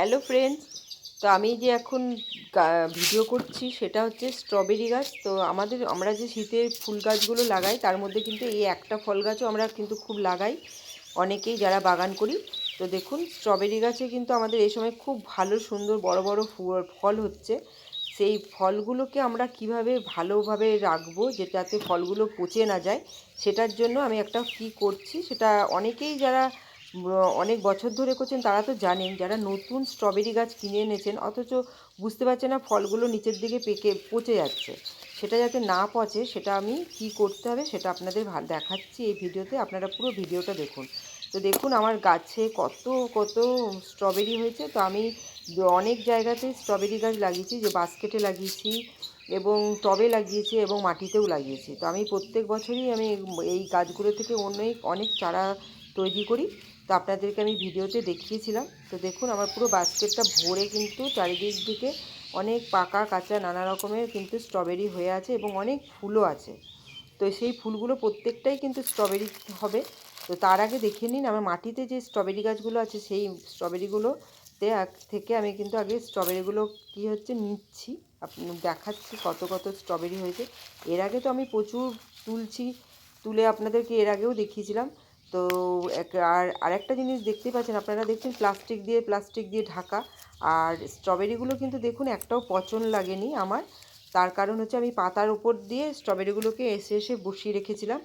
Hello friends তো আমি যে এখন ভিডিও করছি, সেটা হচ্ছে স্ট্রবেরি গাছ। তো আমাদের, আমরা যে শীতের ফুল গাছগুলো লাগাই, তার মধ্যে কিন্তু এই একটা ফল গাছও আমরা কিন্তু খুব লাগাই। অনেকেই যারা বাগান করি, তো দেখুন স্ট্রবেরি গাছে কিন্তু আমাদের এই সময় খুব ভালো, সুন্দর, বড় বড় ফল হচ্ছে। সেই ফলগুলোকে আমরা কীভাবে ভালোভাবে রাখব যেটাতে ফলগুলো পচে না যায়, সেটার জন্য আমি একটা কী করছি, সেটা অনেকেই যারা অনেক বছর ধরে করছেন, তারা তো জানেন। যারা নতুন স্ট্রবেরি গাছ কিনে এনেছেন, অথচ বুঝতে পারছে না ফলগুলো নিচের দিকে পেকে, পচে যাচ্ছে। সেটা যাতে না পচে, সেটা আমি কি করতে হবে সেটা আপনাদের দেখাচ্ছি এই ভিডিওতে। আপনারা পুরো ভিডিওটা দেখুন। তো দেখুন, আমার গাছে কত কত স্ট্রবেরি হয়েছে। তো আমি অনেক জায়গাতে স্ট্রবেরি গাছ লাগিয়েছি, যে বাস্কেটে লাগিয়েছি এবং টবে লাগিয়েছি এবং মাটিতেও লাগিয়েছি। তো আমি প্রত্যেক বছরই আমি এই গাছগুলো থেকে অনেক অনেক চারা তৈরি করি। তো আপনাদেরকে আমি ভিডিওতে দেখিয়েছিলাম। তো দেখুন, আমার পুরো বাস্কেটটা ভরে কিন্তু চারিদিক দিকে অনেক পাকা, কাঁচা, নানা রকমের কিন্তু স্ট্রবেরি হয়ে আছে এবং অনেক ফুলও আছে। তো সেই ফুলগুলো প্রত্যেকটাই কিন্তু স্ট্রবেরি হবে। তো তার আগে দেখে নিন, আমার মাটিতে যে স্ট্রবেরি গাছগুলো আছে, সেই স্ট্রবেরিগুলোতে থেকে আমি কিন্তু আগে স্ট্রবেরিগুলো কী হচ্ছে নিচ্ছি। দেখাচ্ছি কত কত স্ট্রবেরি হয়েছে। এর আগে তো আমি প্রচুর তুলছি, তুলে আপনাদেরকে এর আগেও দেখিয়েছিলাম। তো এক আর আরেকটা জিনিস দেখতে পাচ্ছেন, আপনারা দেখছেন প্লাস্টিক দিয়ে প্লাস্টিক দিয়ে ঢাকা। আর স্ট্রবেরিগুলো কিন্তু দেখুন একটাও পচন লাগেনি আমার। তার কারণ হচ্ছে আমি পাতার ওপর দিয়ে স্ট্রবেরিগুলোকে এসে এসে বসিয়ে রেখেছিলাম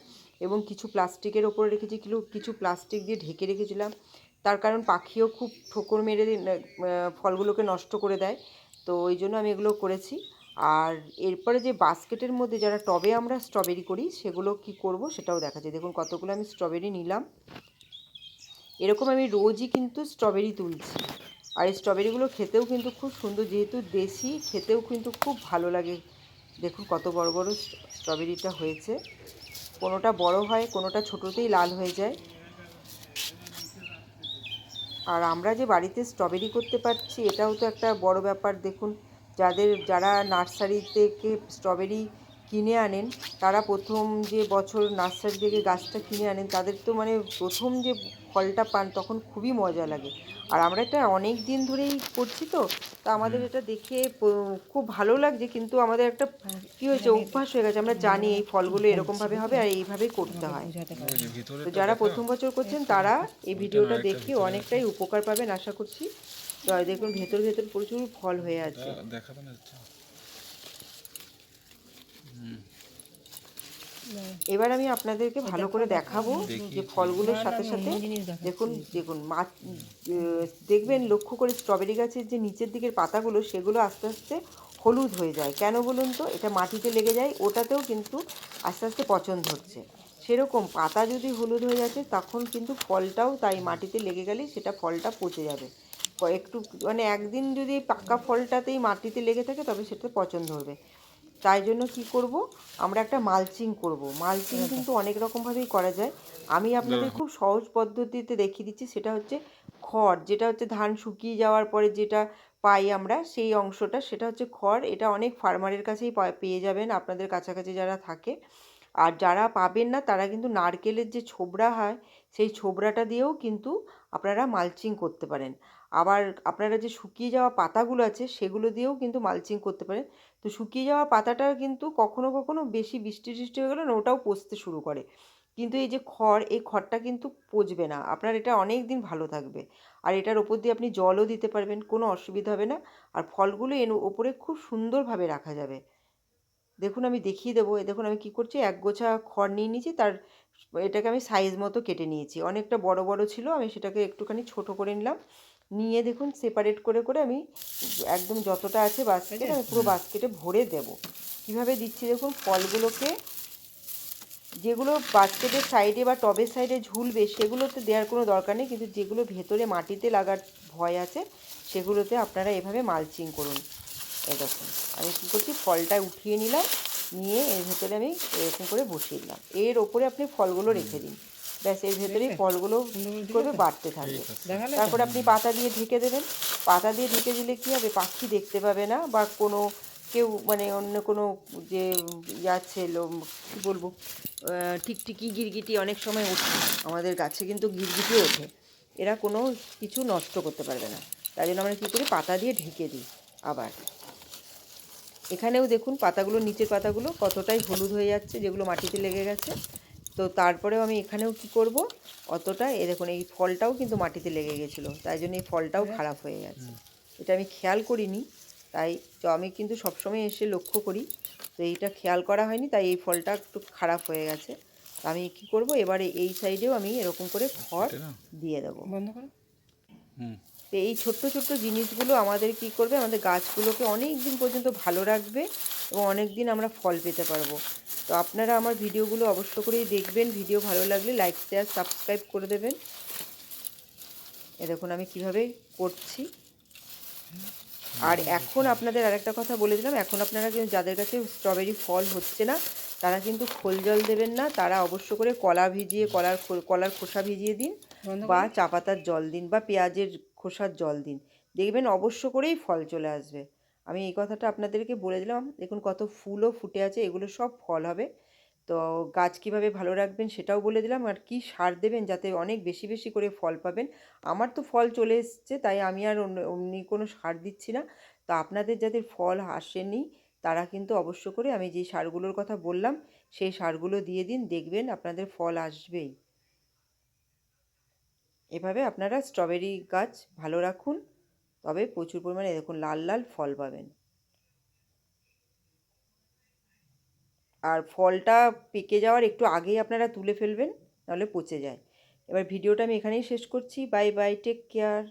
এবং কিছু প্লাস্টিকের ওপরে রেখেছি, কিছু কিছু প্লাস্টিক দিয়ে ঢেকে রেখেছিলাম। তার কারণ পাখিও খুব ঠোকর মেরে ফলগুলোকে নষ্ট করে দেয়। তো ওই জন্য আমি এগুলো করেছি। আর এরপরে যে বাস্কেটের মধ্যে যারা টবে আমরা স্ট্রবেরি করি, সেগুলো কি করব সেটাও দেখা যায়। দেখুন কতগুলো আমি স্ট্রবেরি নিলাম। এরকম আমি রোজই কিন্তু স্ট্রবেরি তুলছি। আর এই স্ট্রবেরিগুলো খেতেও কিন্তু খুব সুন্দর, যেহেতু দেশি, খেতেও কিন্তু খুব ভালো লাগে। দেখুন কত বড় বড় স্ট্রবেরিটা হয়েছে। কোনোটা বড় হয়, কোনোটা ছোটোতেই লাল হয়ে যায়। আর আমরা যে বাড়িতে স্ট্রবেরি করতে পারছি, এটাও তো একটা বড় ব্যাপার। দেখুন যাদের যারা নার্সারি থেকে স্ট্রবেরি কিনে আনেন তারা প্রথম যে বছর নার্সারি থেকে গাছটা কিনে আনেন তাদের তো মানে প্রথম যে ফলটা পান তখন খুবই মজা লাগে। আর আমরা এটা অনেক দিন ধরেই করছি তো তা আমাদের এটা দেখে খুব ভালো লাগছে কিন্তু আমাদের একটা কী হয়েছে অভ্যাস হয়ে গেছে। আমরা জানি এই ফলগুলো এরকমভাবে হবে আর এইভাবেই করতে হয়। তো যারা প্রথম বছর করছেন তারা এই ভিডিওটা দেখে অনেকটাই উপকার পাবেন আশা করছি। দেখুন ভেতর ভেতর প্রচুর ফল হয়ে আছে। দেখাবে না এবার আমি আপনাদেরকে ভালো করে দেখাবো যে ফলগুলোর সাথে সাথে দেখুন দেখুন মাছ দেখবেন লক্ষ্য করে স্ট্রবেরি গাছের যে নিচের দিকের পাতাগুলো সেগুলো আস্তে আস্তে হলুদ হয়ে যায়। কেন বলুন তো? এটা মাটিতে লেগে যায় ওটাতেও কিন্তু আস্তে আস্তে পচন ধরছে। সেরকম পাতা যদি হলুদ হয়ে যাচ্ছে তখন কিন্তু ফলটাও তাই মাটিতে লেগে গেলেই সেটা ফলটা পচে যাবে। একটু মানে একদিন যদি পাকা ফলটাতেই মাটিতে লেগে থাকে তবে সেটা পচন ধরবে তাই জন্য কি করব? আমরা একটা মালচিং করব। মালচিং কিন্তু অনেক রকমভাবেই করা যায়। আমি আপনাদের খুব সহজ পদ্ধতিতে দেখিয়ে দিচ্ছি সেটা হচ্ছে খড়। যেটা হচ্ছে ধান শুকিয়ে যাওয়ার পরে যেটা পাই আমরা সেই অংশটা সেটা হচ্ছে খড়। এটা অনেক ফার্মারের কাছেই পেয়ে যাবেন আপনাদের কাছাকাছি যারা থাকে। আর যারা পাবেন না তারা কিন্তু নারকেলের যে ছোবড়া হয় সেই ছোবড়াটা দিয়েও কিন্তু আপনারা মালচিং করতে পারেন। আবার আপনারা যে শুকিয়ে যাওয়া পাতাগুলো আছে, সেগুলো দিয়েও কিন্তু মালচিং করতে পারেন। তো শুকিয়ে যাওয়া পাতাটা কিন্তু কখনো কখনো বেশি বৃষ্টি টিষ্টি হয়ে গেলে ওটাও পচতে শুরু করে। কিন্তু এই যে খড়, এই খড়টা কিন্তু পচবে না। আপনার এটা অনেক দিন ভালো থাকবে। আর এটার ওপর দিয়ে আপনি জলও দিতে পারবেন, কোনো অসুবিধা হবে না। আর ফলগুলো এর ওপরে খুব সুন্দরভাবে রাখা যাবে। দেখুন, আমি দেখিয়ে দেবো। দেখুন, আমি কি করছি? এক গোছা খড় নিয়ে নিয়েছি, তার এটাকে আমি সাইজ মতো কেটে নিয়েছি। অনেকটা বড় বড় ছিল, আমি সেটাকে একটুখানি ছোট করে নিলাম। নিয়ে দেখুন সেপারেট করে করে আমি একদম যতটা আছে বাস্কেটে আমি পুরো বাস্কেটে ভরে দেব। কীভাবে দিচ্ছি দেখুন ফলগুলোকে যেগুলো বাস্কেটের সাইডে বা টবের সাইডে ঝুলবে সেগুলোতে দেওয়ার কোনো দরকার নেই কিন্তু যেগুলো ভেতরে মাটিতে লাগার ভয় আছে সেগুলোতে আপনারা এভাবে মালচিং করুন। এরকম আমি কী করছি ফলটা উঠিয়ে নিলাম নিয়ে এর ভেতরে আমি এরকম করে বসিয়ে দিলাম। এর ওপরে আপনি ফলগুলো রেখে দিন। ব্যাস এর ভেতরেই ফলগুলো করবে বাড়তে থাকবে। তারপরে আপনি পাতা দিয়ে ঢেকে দেবেন। পাতা দিয়ে ঢেকে দিলে কী হবে? পাখি দেখতে পাবে না বা কোনো কেউ মানে অন্য কোনো যে ইয়া ছিল কী বলব টিকটিকি গিরগিটি অনেক সময় ওঠে আমাদের গাছে কিন্তু গিরগিটি ওঠে। এরা কোনো কিছু নষ্ট করতে পারবে না। তাই জন্য আমরা কী করি? পাতা দিয়ে ঢেকে দিই আবার। এখানেও দেখুন পাতাগুলো নিচের পাতাগুলো কতটাই হলুদ হয়ে যাচ্ছে যেগুলো মাটিতে লেগে গেছে। তো তারপরেও আমি এখানেও কি করব? অতটা এ দেখুন এই ফলটাও কিন্তু মাটিতে লেগে গেছিল তাই জন্য এই ফলটাও খারাপ হয়ে গেছে। এটা আমি খেয়াল করিনি তাই তো আমি কিন্তু সবসময় এসে লক্ষ্য করি তো এইটা খেয়াল করা হয়নি তাই এই ফলটা একটু খারাপ হয়ে গেছে। তো আমি কি করব? এবারে এই সাইডেও আমি এরকম করে খড় দিয়ে দেবো। বন্ধ করো। হুম। তো এই ছোট্ট ছোট্ট জিনিসগুলো আমাদের কি করবে? আমাদের গাছগুলোকে অনেক দিন পর্যন্ত ভালো রাখবে এবং অনেক দিন আমরা ফল পেতে পারব। তো আপনারা আমার ভিডিওগুলো অবশ্য করেই দেখবেন। ভিডিও ভালো লাগলে লাইক শেয়ার সাবস্ক্রাইব করে দেবেন। এ দেখুন আমি কীভাবে করছি। আর এখন আপনাদের আরেকটা কথা বলে দিলাম। এখন আপনারা যাদের কাছে স্ট্রবেরি ফল হচ্ছে না তারা কিন্তু খোল জল দেবেন না তারা অবশ্য করে কলা ভিজিয়ে কলার কলার খোসা ভিজিয়ে দিন বা চা পাতার জল দিন বা পেঁয়াজের খোসার জল দিন। দেখবেন অবশ্য করেই ফল চলে আসবে। আমি এই কথাটা আপনাদেরকে বলে দিলাম। দেখুন কত ফুলও ফুটে আছে এগুলো সব ফল হবে। তো গাছ কীভাবে ভালো রাখবেন সেটাও বলে দিলাম। আর কি সার দেবেন যাতে অনেক বেশি বেশি করে ফল পাবেন। আমার তো ফল চলে এসছে তাই আমি আর অন্য অমনি কোনো সার দিচ্ছি না। তো আপনাদের যাদের ফল আসেনি তারা কিন্তু অবশ্য করে আমি যে সারগুলোর কথা বললাম, সেই সারগুলো দিয়ে দিন, দেখবেন আপনাদের ফল আসবেই। এভাবে আপনারা স্ট্রবেরি গাছ ভালো রাখুন, তবে প্রচুর পরিমাণে দেখুন লাল লাল ফল পাবেন। আর ফলটা পেকে যাওয়ার একটু আগেই আপনারা তুলে ফেলবেন, নাহলে পচে যায়। এবার ভিডিওটা আমি এখানেই শেষ করছি, বাই বাই, টেক কেয়ার।